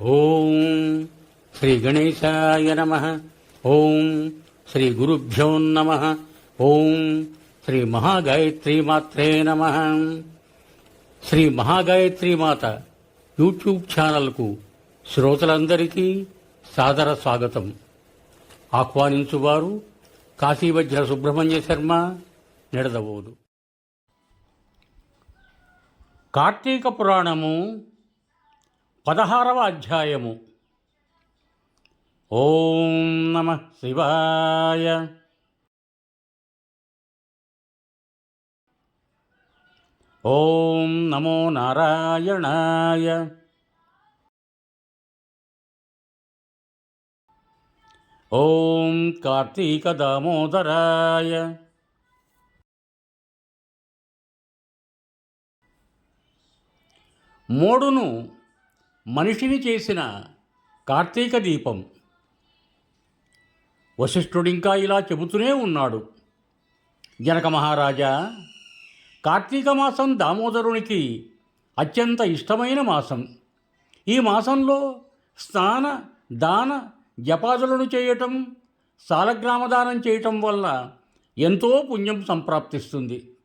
ఓం శ్రీ గణేశాయ నమ. ఓం శ్రీ గురుభ్యో నమ. ఓం శ్రీ మహాగాయత్రి మాత్రే నమ. శ్రీ మహాగాయత్రి మాత యూట్యూబ్ ఛానల్కు శ్రోతలందరికీ సాదర స్వాగతం. ఆహ్వానించువారు కాశీవజ్ర సుబ్రహ్మణ్య శర్మ నిడదవోదు. కార్తీక పురాణము పదహారవ అధ్యాయము. ఓం నమ శివాయ. ఓం నమో నారాయణాయ. ఓం కార్తీక దామోదరాయ. మూడును మనిషిని చేసిన కార్తీక దీపం. వశిష్ఠుడింకా ఇలా చెబుతూనే ఉన్నాడు. జనక మహారాజా కార్తీక మాసం దామోదరునికి అత్యంత ఇష్టమైన మాసం. ఈ మాసంలో స్నాన దాన జపాదులను చేయటం సాలగ్రామదానం చేయటం వల్ల ఎంతో పుణ్యం సంప్రాప్తిస్తుంది.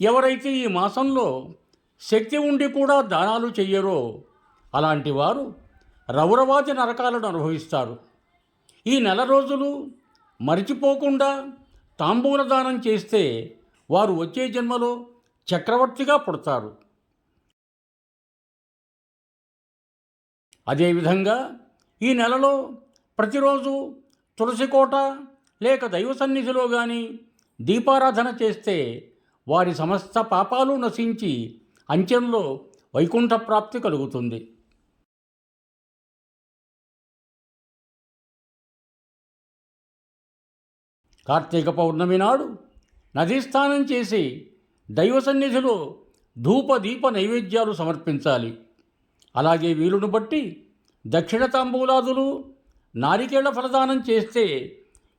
ఎవరైతే ఈ మాసంలో శక్తి ఉండి కూడా దానాలు చెయ్యరో? అలాంటి వారు రౌరవాది నరకాలను అనుభవిస్తారు. ఈ నెల రోజులు మరిచిపోకుండా తాంబూల దానం చేస్తే వారు వచ్చే జన్మలో చక్రవర్తిగా పుడతారు. అదేవిధంగా ఈ నెలలో ప్రతిరోజు తులసికోట లేక దైవ సన్నిధిలో కానీ దీపారాధన చేస్తే వారి సమస్త పాపాలు నశించి అంత్యంలో వైకుంఠ ప్రాప్తి కలుగుతుంది. కార్తీక పౌర్ణమి నాడు నదీ స్నానం చేసి దైవ సన్నిధిలో ధూప దీప నైవేద్యాలు సమర్పించాలి. అలాగే వీలును బట్టి దక్షిణ తాంబూలాదులు నారికేళ్ళ ఫలదానం చేస్తే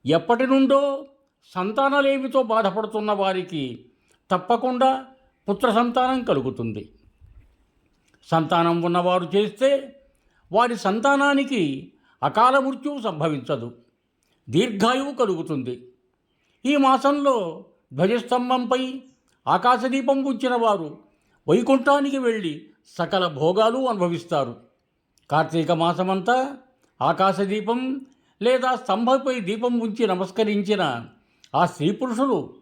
ఎప్పటి నుండో సంతానలేమితో బాధపడుతున్న వారికి తప్పకుండా పుత్ర సంతానం కలుగుతుంది. సంతానం ఉన్నవారు చేస్తే వారి సంతానానికి అకాల మృత్యువు సంభవించదు. దీర్ఘాయువు కలుగుతుంది. ఈ మాసంలో ధ్వజస్తంభంపై ఆకాశదీపం ఉంచిన వారు వైకుంఠానికి వెళ్ళి సకల భోగాలు అనుభవిస్తారు. కార్తీక మాసమంతా ఆకాశదీపం లేదా స్తంభంపై దీపం ఉంచి నమస్కరించిన ఆ స్త్రీ పురుషులు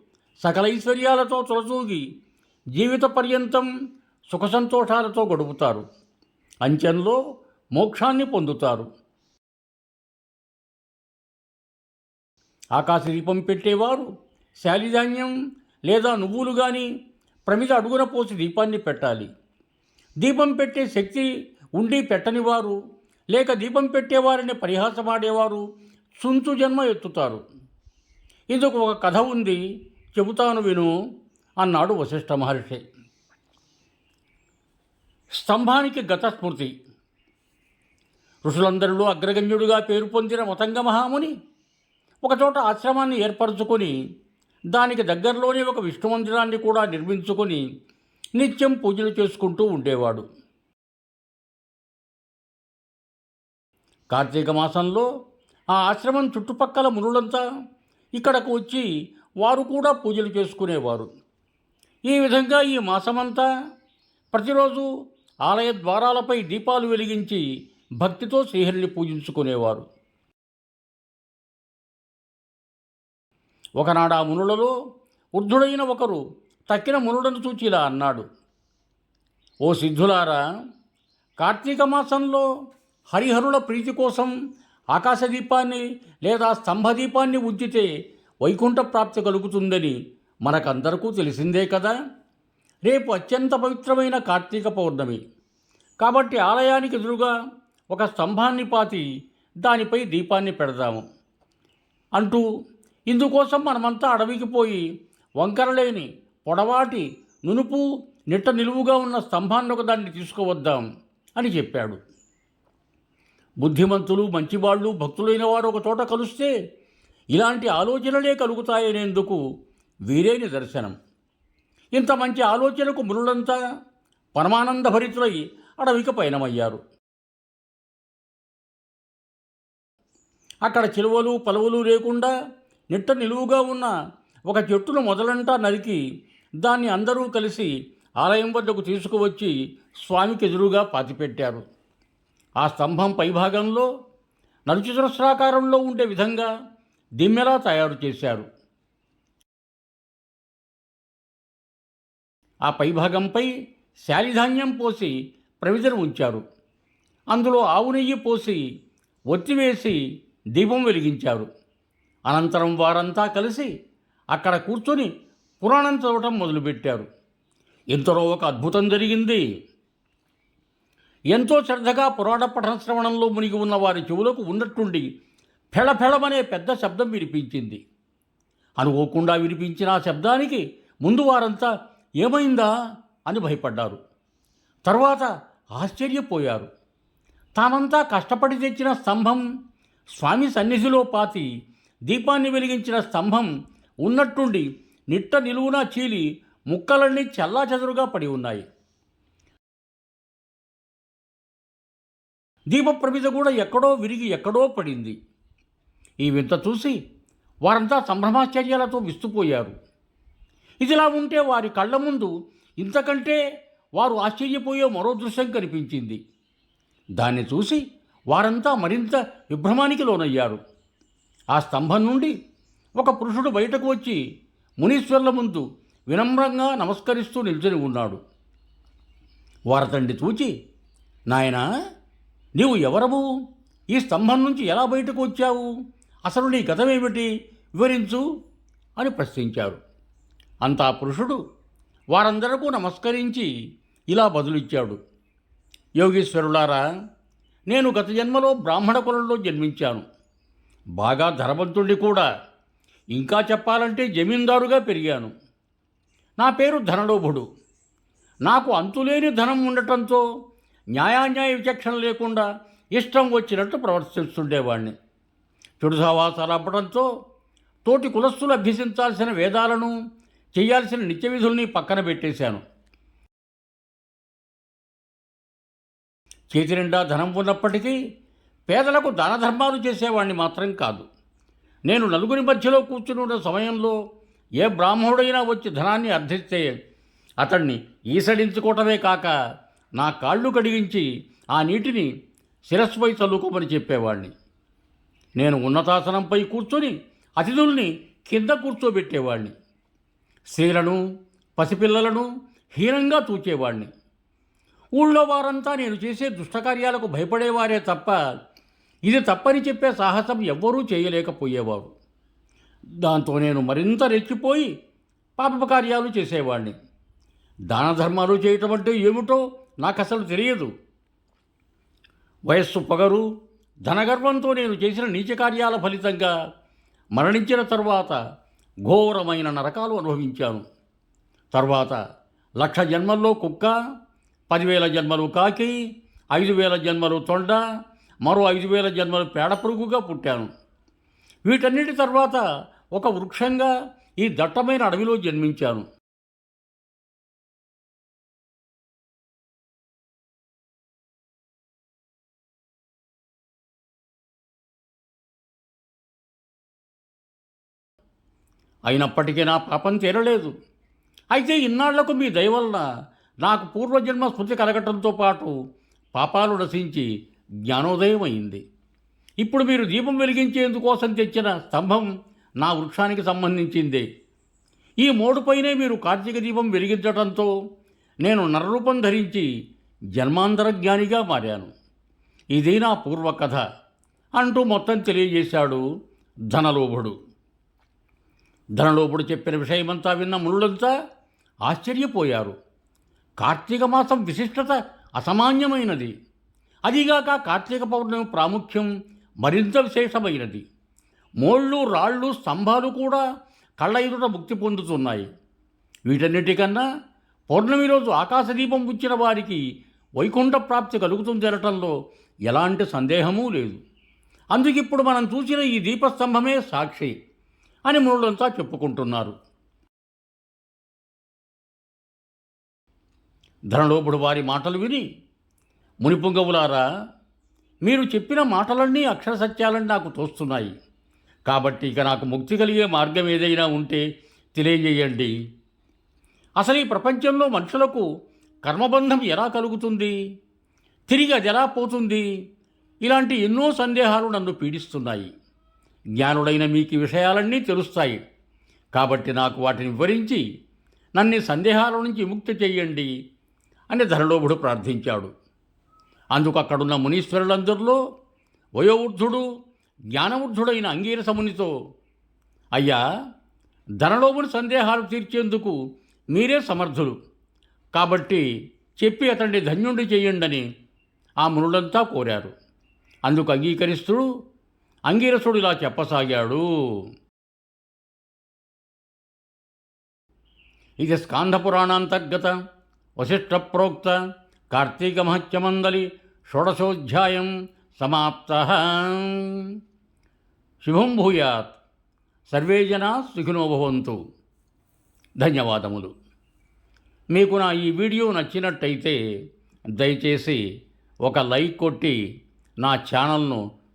సకల ఐశ్వర్యాలతో తులచూగి జీవిత పర్యంతం సుఖ సంతోషాలతో గడుపుతారు. అంచెంలో మోక్షాన్ని పొందుతారు. ఆకాశదీపం పెట్టేవారు. శాలిధాన్యం లేదా నువ్వులు కానీ ప్రమిద అడుగున పోసి దీపాన్ని పెట్టాలి. దీపం పెట్టే శక్తి ఉండి పెట్టనివారు లేక దీపం పెట్టేవారిని పరిహాసమాడేవారు సుంచు జన్మ ఎత్తుతారు. ఇందుకు ఒక కథ ఉంది. చెబుతాను విను. అన్నాడు వశిష్ఠ మహర్షి. స్తంభానికి గతస్మృతి. ఋషులందరిలో అగ్రగణ్యుడిగా పేరు పొందిన మతంగ మహాముని ఒకచోట ఆశ్రమాన్ని ఏర్పరచుకొని దానికి దగ్గరలోనే ఒక విష్ణు మందిరాన్ని కూడా నిర్మించుకొని నిత్యం పూజలు చేసుకుంటూ ఉండేవాడు. కార్తీక మాసంలో ఆ ఆశ్రమం చుట్టుపక్కల మునులంతా ఇక్కడకు వచ్చి వారు కూడా పూజలు చేసుకునేవారు. ఈ విధంగా ఈ మాసమంతా ప్రతిరోజు ఆలయ ద్వారాలపై దీపాలు వెలిగించి భక్తితో శ్రీహరిని పూజించుకునేవారు. ఒకనాడు ఆ మునులలో వృద్ధుడైన ఒకరు తక్కిన మునులను చూచి ఇలా అన్నాడు ఓ సిద్ధులారా కార్తీక మాసంలో హరిహరుల ప్రీతి కోసం ఆకాశదీపాన్ని లేదా స్తంభదీపాన్ని ఉద్దితే వైకుంఠ ప్రాప్తి కలుగుతుందని మనకందరకూ తెలిసిందే కదా రేపు అత్యంత పవిత్రమైన కార్తీక పౌర్ణమి. కాబట్టి ఆలయానికి ఎదురుగా ఒక స్తంభాన్ని పాతి దానిపై దీపాన్ని పెడదాము. అంటూ ఇందుకోసం మనమంతా అడవికి పోయి వంకరలేని పొడవాటి నునుపు నిట్ట నిలువుగా ఉన్న స్తంభాన్ని ఒకదాన్ని తీసుకువద్దాం అని చెప్పాడు. బుద్ధిమంతులు మంచివాళ్ళు భక్తులైన వారు ఒక చోట కలిస్తే ఇలాంటి ఆలోచనలే కలుగుతాయనేందుకు వీరే నిదర్శనం ఇంత మంచి ఆలోచనకు మునులంతా పరమానంద భరితులై అడవికి పయనమయ్యారు. అక్కడ చిలువలు పలువలు లేకుండా నిట్ట నిలువుగా ఉన్న ఒక చెట్టును మొదలంటా నరికి దాన్ని అందరూ కలిసి ఆలయం వద్దకు తీసుకువచ్చి స్వామికి ఎదురుగా పాతిపెట్టారు. ఆ స్తంభం పైభాగంలో నలుచతురస్రాకారంలో ఉండే విధంగా దిమ్మెలా తయారు చేశారు. ఆ పైభాగంపై శాలిధాన్యం పోసి ప్రమిదను ఉంచారు. అందులో ఆవు నెయ్యి పోసి ఒత్తివేసి దీపం వెలిగించారు. అనంతరం వారంతా కలిసి అక్కడ కూర్చొని పురాణం చదవటం మొదలుపెట్టారు. ఇంతలో ఒక అద్భుతం జరిగింది. ఎంతో శ్రద్ధగా పురాణ పఠన శ్రవణంలో మునిగి ఉన్న వారి చెవులకు ఉన్నట్టుండి ఫెళఫెళమనే పెద్ద శబ్దం వినిపించింది. అనుకోకుండా వినిపించిన ఆ శబ్దానికి ముందు వారంతా ఏమైందా అని భయపడ్డారు. తర్వాత ఆశ్చర్యపోయారు. తానంతా కష్టపడి తెచ్చిన స్తంభం స్వామి సన్నిధిలో పాతి దీపాన్ని వెలిగించిన స్తంభం ఉన్నట్టుండి నిట్ట నిలువునా చీలి ముక్కలన్నీ చల్లాచెదురుగా పడి ఉన్నాయి. దీపప్రమిద కూడా ఎక్కడో విరిగి ఎక్కడో పడింది. ఈ వింత చూసి వారంతా సంభ్రమాశ్చర్యాలతో విస్తుపోయారు. ఇదిలా ఉంటే వారి కళ్ళ ముందు ఇంతకంటే వారు ఆశ్చర్యపోయే మరో దృశ్యం కనిపించింది. దాన్ని చూసి వారంతా మరింత విభ్రమానికి లోనయ్యారు. ఆ స్తంభం నుండి ఒక పురుషుడు బయటకు వచ్చి మునీశ్వర్ల ముందు వినమ్రంగా నమస్కరిస్తూ నిల్చొని ఉన్నాడు. వారతండి చూచి నాయనా నీవు ఎవరవు ఈ స్తంభం నుంచి ఎలా బయటకు వచ్చావు? అసలు నీ గతమేమిటి? వివరించు అని ప్రశ్నించారు. అంతా పురుషుడు. వారందరకు నమస్కరించి ఇలా బదులిచ్చాడు. యోగీశ్వరులారా నేను గత జన్మలో బ్రాహ్మణ కులంలో జన్మించాను. బాగా ధనవంతుణ్ణి కూడా. ఇంకా చెప్పాలంటే జమీందారుగా పెరిగాను. నా పేరు ధనలోభుడు. నాకు అంతులేని ధనం ఉండటంతో న్యాయాన్యాయ విచక్షణ లేకుండా ఇష్టం వచ్చినట్టు ప్రవర్తిస్తుండేవాడ్ని చెడుసావాసాలు అవ్వడంతో తోటి కులస్తులు అభ్యసించాల్సిన వేదాలను చేయాల్సిన నిత్య విధుల్ని పక్కన పెట్టేశాను. చేతి నిండా ధనం ఉన్నప్పటికీ పేదలకు దాన ధర్మాలు చేసేవాడిని మాత్రం కాదు. నేను నలుగురి మధ్యలో కూర్చుని ఉన్న సమయంలో ఏ బ్రాహ్మణుడైనా వచ్చి ధనాన్ని అర్థిస్తే అతన్ని ఈసడించుకోవటమే కాక నా కాళ్ళు కడిగించి ఆ నీటిని శిరస్సుపై చల్లుకోమని చెప్పేవాడిని నేను ఉన్నతాసనంపై కూర్చొని అతిథుల్ని కింద కూర్చోబెట్టేవాడిని స్త్రీలను పసిపిల్లలను హీనంగా తూచేవాడిని ఊళ్ళో వారంతా నేను చేసే దుష్టకార్యాలకు భయపడేవారే తప్ప ఇది తప్పని చెప్పే సాహసం ఎవ్వరూ చేయలేకపోయేవారు. దాంతో నేను మరింత రెచ్చిపోయి పాపకార్యాలు చేసేవాడిని దాన ధర్మాలు చేయటం అంటే ఏమిటో నాకు అసలు తెలియదు. వయస్సు పొగరు ధనగర్వంతో నేను చేసిన నీచ కార్యాల ఫలితంగా మరణించిన తరువాత ఘోరమైన నరకాలు అనుభవించాను. తర్వాత లక్ష జన్మల్లో కుక్క పదివేల జన్మలు కాకి ఐదు వేల జన్మలు తొండ మరో ఐదు వేల జన్మలు పేడ పురుగుగా పుట్టాను. వీటన్నిటి తర్వాత ఒక వృక్షంగా ఈ దట్టమైన అడవిలో జన్మించాను. అయినప్పటికీ నా పాపం తీరలేదు అయితే ఇన్నాళ్ళకు మీ దయవల్ల నాకు పూర్వజన్మ స్మృతి కలగటంతో పాటు పాపాలు నశించి జ్ఞానోదయం అయింది. ఇప్పుడు మీరు దీపం వెలిగించేందుకోసం తెచ్చిన స్తంభం నా వృక్షానికి సంబంధించిందే. ఈ మోడుపైనే మీరు కార్తీక దీపం వెలిగించడంతో నేను నరరూపం ధరించి జన్మాంతర జ్ఞానిగా మారాను. ఇది నా పూర్వకథ అంటూ మొత్తం తెలియజేశాడు ధనలోభుడు. ధనలోపుడు చెప్పిన విషయమంతా విన్న మునులంతా ఆశ్చర్యపోయారు. కార్తీక మాసం విశిష్టత అసామాన్యమైనది. అదిగాక కార్తీక పౌర్ణమి ప్రాముఖ్యం మరింత విశేషమైనది. మోళ్ళు రాళ్ళు స్తంభాలు కూడా కళ్ళ ఎదుట ముక్తి పొందుతున్నాయి. వీటన్నిటికన్నా పౌర్ణమి రోజు ఆకాశదీపం ఉంచిన వారికి వైకుంఠ ప్రాప్తి కలుగుతుందనటంలో ఎలాంటి సందేహమూ లేదు. అందుకిప్పుడు మనం చూసిన ఈ దీపస్తంభమే సాక్షి. అని మునులంతా చెప్పుకుంటున్నారు. ధనలోపుడు వారి మాటలు విని మునిపుంగవులారా మీరు చెప్పిన మాటలన్నీ అక్షర సత్యాలని నాకు తోస్తున్నాయి. కాబట్టి ఇక నాకు ముక్తి కలిగే మార్గం ఏదైనా ఉంటే తెలియజేయండి. అసలు ఈ ప్రపంచంలో మనుషులకు కర్మబంధం ఎలా కలుగుతుంది? తిరిగి అది ఎలా పోతుంది? ఇలాంటి ఎన్నో సందేహాలు నన్ను పీడిస్తున్నాయి. జ్ఞానుడైన మీకు విషయాలన్నీ తెలుస్తాయి. కాబట్టి నాకు వాటిని వివరించి నన్ను సందేహాల నుంచి విముక్తి చెయ్యండి అని ధనలోభుడు ప్రార్థించాడు. అందుకు అక్కడున్న మునీశ్వరులందరిలో వయోవృద్ధుడు జ్ఞానవృద్ధుడైన అంగీరస మునితో అయ్యా ధనలోభుని సందేహాలు తీర్చేందుకు మీరే సమర్థులు. కాబట్టి చెప్పి అతన్ని ధన్యుండి చేయండని ఆ మునులంతా కోరారు. అందుకు అంగీకరిస్తుడు అంగీరసుడు ఇలా చెప్పసాగాడు. ఇది స్కాంధపురాణాంతర్గత వశిష్ఠ ప్రోక్త కార్తీక మహత్యమందలి షోడశోధ్యాయం సమాప్త. శుభం భూయాత్. సర్వే జనా సుఖినోభవంతు ధన్యవాదములు. మీకు నా ఈ వీడియో నచ్చినట్టయితే దయచేసి ఒక లైక్ కొట్టి నా ఛానల్ను